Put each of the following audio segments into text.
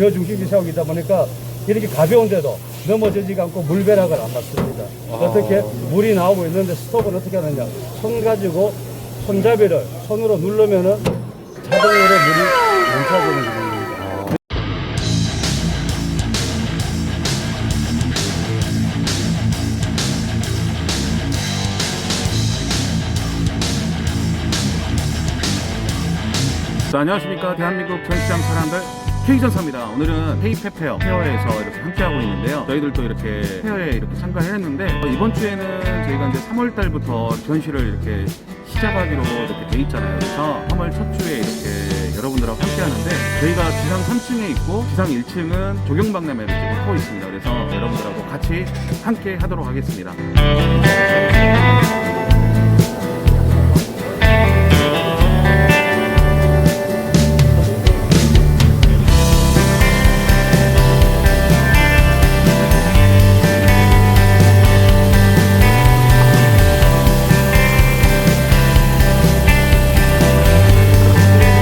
저중심지 샤워기다 보니까 이렇게 가벼운데도 넘어지지가 않고 물배락을 안 받습니다. 어떻게 물이 나오고 있는데 스톱은 어떻게 하느냐? 손 가지고 손잡이를 손으로 누르면은 자동으로 물이 멈춰지는. 자, 안녕하십니까 대한민국 전시장 사람들 K전사입니다. 오늘은 페이페페어 페어에서 이렇게 함께하고 있는데요. 저희들도 이렇게 페어에 이렇게 참가를 했는데 어, 이번 주에는 저희가 이제 3월 달부터 전시를 이렇게 시작하기로 이렇게 돼 있잖아요. 그래서 3월 첫 주에 이렇게 여러분들하고 함께 하는데 저희가 지상 3층에 있고 지상 1층은 조경박람회를 지금 하고 있습니다. 그래서 여러분들하고 같이 함께 하도록 하겠습니다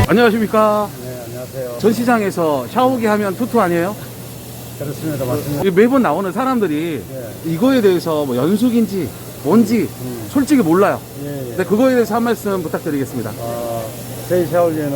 안녕하십니까 네, 안녕하세요. 전시장에서 샤워기 하면 투투 아니에요? 그렇습니다. 맞습니다. 이게 매번 나오는 사람들이 예. 이거에 대해서 뭐 연숙인지 뭔지 음. 솔직히 몰라요. 예, 예. 근데 그거에 대해서 한 말씀 부탁드리겠습니다. 어, 저희 샤워기는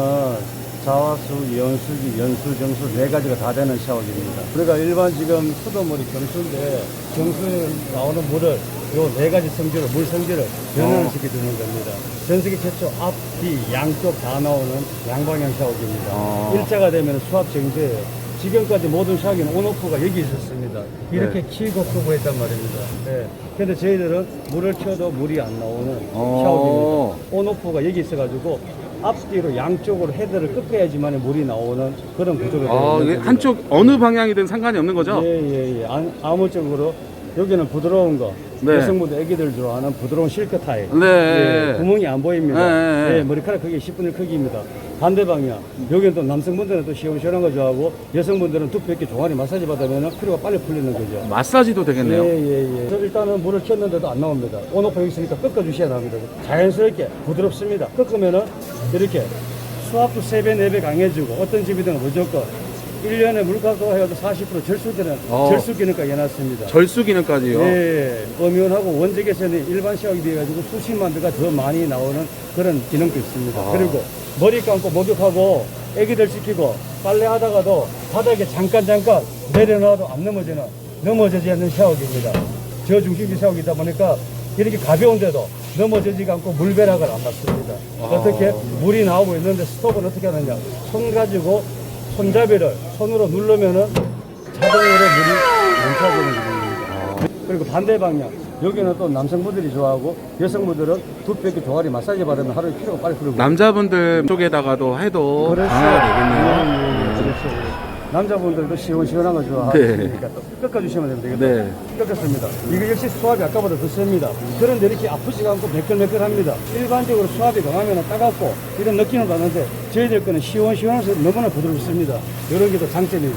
자화수, 연수기, 연수, 정수 네 가지가 다 되는 샤워기입니다. 우리가 일반 지금 수돗물이 경수인데 경수에 나오는 물을 요 네 가지 성질을 물 성질을 변화를 어. 시켜주는 겁니다. 전 세계 최초 앞, 뒤, 양쪽 다 나오는 양방향 샤워기입니다. 어. 일자가 되면 수압 정제예요. 지금까지 모든 샤워기는 온오프가 여기 있었습니다. 이렇게 네. 키고 끄고 했단 말입니다. 네. 근데 저희들은 물을 켜도 물이 안 나오는 어. 샤워기입니다. 온오프가 여기 있어가지고 앞뒤로 양쪽으로 헤드를 꺾어야지만 물이 나오는 그런 구조가 되어 아, 있는 겁니다. 한쪽 어느 방향이든 상관이 없는 거죠? 예예예 예, 아, 아무쪽으로 여기는 부드러운 거 네. 여성분들 애기들 좋아하는 부드러운 실크 타입 네. 예, 구멍이 안 보입니다 네, 네. 예, 머리카락 크기 10분의 크기입니다 반대 방향 여기는 또 남성분들은 또 시원시원한 거 좋아하고 여성분들은 두껍게 종아리 마사지 받으면 피로가 빨리 풀리는 거죠 마사지도 되겠네요. 예 예예. 일단은 물을 켰는데도 안 나옵니다. 온오프 있으니까 꺾어 주셔야 합니다. 자연스럽게 부드럽습니다. 꺾으면은 이렇게 수압도 3배, 4배 강해지고 어떤 집이든 무조건 1년에 물가도 해가지고 40% 절수되는 어. 절수 기능까지 해놨습니다. 절수 기능까지요. 예, 엄연하고 원적에서는 일반 샤워기 비해 가지고 수십만 대가 더 많이 나오는 그런 기능도 있습니다. 아. 그리고 머리 감고 목욕하고 애기들 시키고 빨래 하다가도 바닥에 잠깐 잠깐 내려놔도 안 넘어지는 넘어지지 않는 샤워기입니다. 저중심지 샤워기다 보니까 이렇게 가벼운데도 넘어지지가 않고 물배락을 안 받습니다. 아. 어떻게 물이 나오고 있는데 스톱은 어떻게 하느냐? 손 가지고 손잡이를 손으로 누르면은 자동으로 물이 멈춰지는 기능입니다. 그리고 반대 방향. 여기는 또 남성분들이 좋아하고 여성분들은 두껍게 종아리 마사지 받으면 하루에 피로가 빨리 풀리고. 남자분들 쪽에다가도 해도 그렇죠. 강화가 되겠네요. 예, 예, 그렇죠. 남자분들도 시원시원한 거 좋아하시니까 또 꺾어주시면 됩니다. 네. 꺾었습니다. 이거 역시 수압이 아까보다 더 셉니다. 그런데 이렇게 아프지가 않고 매끌매끌합니다. 일반적으로 수압이 강하면 따갑고 이런 느낌은 나는데 저희들 거는 시원시원해서 너무나 부드럽습니다. 이런 게또 장점이죠.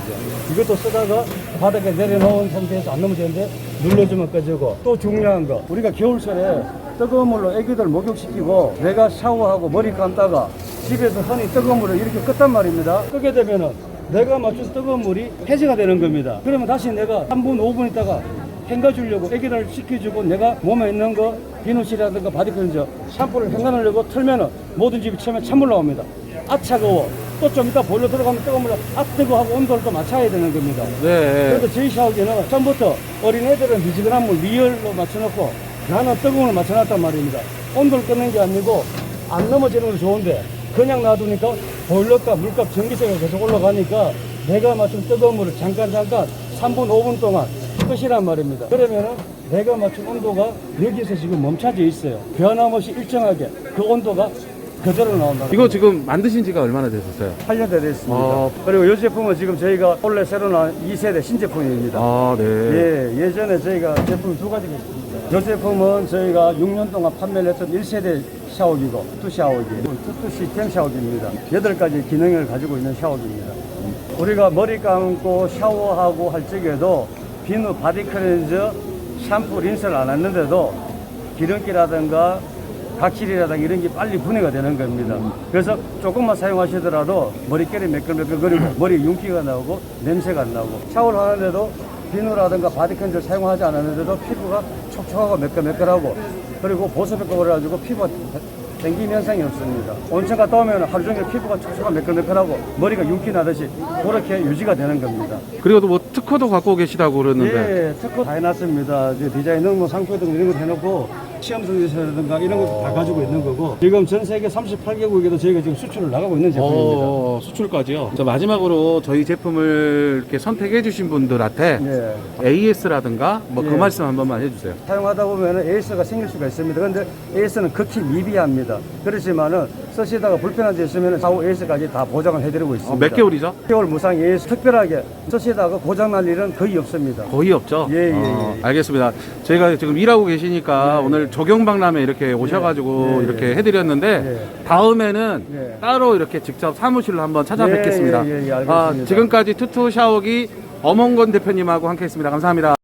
이것도 쓰다가 바닥에 내려놓은 상태에서 안 넘어지는데 눌러주면 꺼지고 또 중요한 거 우리가 겨울철에 뜨거운 물로 애기들 목욕시키고 내가 샤워하고 머리 감다가 집에서 흔히 뜨거운 물을 이렇게 껐단 말입니다. 끄게 되면은 내가 맞춘 뜨거운 물이 해제가 되는 겁니다. 그러면 다시 내가 3분, 5분 있다가 헹궈주려고 애기들 시켜주고 내가 몸에 있는 거 비누칠이라든가 바디크렌저 샴푸를 헹궈놓으려고 틀면은 모든 집이 처음에 찬물 나옵니다. 아 차가워. 또 좀 이따 보일러 들어가면 뜨거운 물로 아 뜨거 하고 온도를 또 맞춰야 되는 겁니다. 네. 그래서 저희 샤워기는 처음부터 어린애들은 미지근한 물 리얼로 맞춰놓고 나는 뜨거운 물 맞춰놨단 말입니다. 온도를 끄는 게 아니고 안 넘어지는 건 좋은데 그냥 놔두니까 보일러값, 물값, 전기세가 계속 올라가니까 내가 맞춘 뜨거운 물을 잠깐 잠깐 3분, 5분 동안 끄시란 말입니다. 그러면은 내가 맞춘 온도가 여기서 지금 멈춰져 있어요. 변함없이 일정하게 그 온도가 그대로 나온다. 이거 지금 만드신 지가 얼마나 되셨어요? 8년 돼 됐습니다. 어. 그리고 이 제품은 지금 저희가 원래 새로 나온 2세대 신제품입니다. 아, 네. 예, 예전에 저희가 제품 두 가지가 있습니다. 이 제품은 저희가 6년 동안 판매를 했던 1세대 샤워기고, 투 샤워기, 투투 시스템 샤워기입니다. 8가지 기능을 가지고 있는 샤워기입니다. 우리가 머리 감고 샤워하고 할 적에도 비누 바디 클렌저, 샴푸, 린스를 안 했는데도 기름기라든가 각질이라든가 이런 게 빨리 분해가 되는 겁니다. 그래서 조금만 사용하시더라도 머릿결이 매끌매끌거리고 머리에 윤기가 나오고 냄새가 안 나오고 샤워를 하는데도 비누라든가 바디컨을 사용하지 않았는데도 피부가 촉촉하고 매끌매끌하고 그리고 보습효과를 가지고 피부가 땡김 현상이 없습니다. 온천 갔다 오면 하루 종일 피부가 촉촉하고 매끌매끌하고 머리가 윤기 나듯이 그렇게 유지가 되는 겁니다. 그리고 또 뭐 특허도 갖고 계시다고 그러는데 예, 특허 다 해놨습니다. 이제 디자인은 뭐 상표 등 이런 거 해놓고 시험성에서라든가 이런 것도 다 가지고 있는 거고 지금 전 세계 38개국에도 저희가 지금 수출을 나가고 있는 제품입니다. 어, 수출까지요. 자, 마지막으로 저희 제품을 이렇게 선택해 주신 분들한테 예. AS라든가 뭐 그 예. 말씀 한 번만 해주세요. 사용하다 보면 AS가 생길 수가 있습니다. 그런데 AS는 극히 미비합니다. 그렇지만은 쓰시다가 불편한 데 있으면 사후 AS까지 다 보장을 해드리고 있습니다. 어, 몇 개월이죠? 6개월 무상 AS 특별하게 쓰시다가 고장날 일은 거의 없습니다. 거의 없죠. 예, 예, 어, 예. 알겠습니다. 저희가 지금 일하고 계시니까 오늘 적용박람회 이렇게 오셔가지고 예, 예, 이렇게 예. 해드렸는데 다음에는 예. 따로 이렇게 직접 사무실로 한번 찾아뵙겠습니다. 예, 예, 예, 알겠습니다. 아, 지금까지 투투 샤워기 엄원건 대표님하고 함께했습니다. 감사합니다.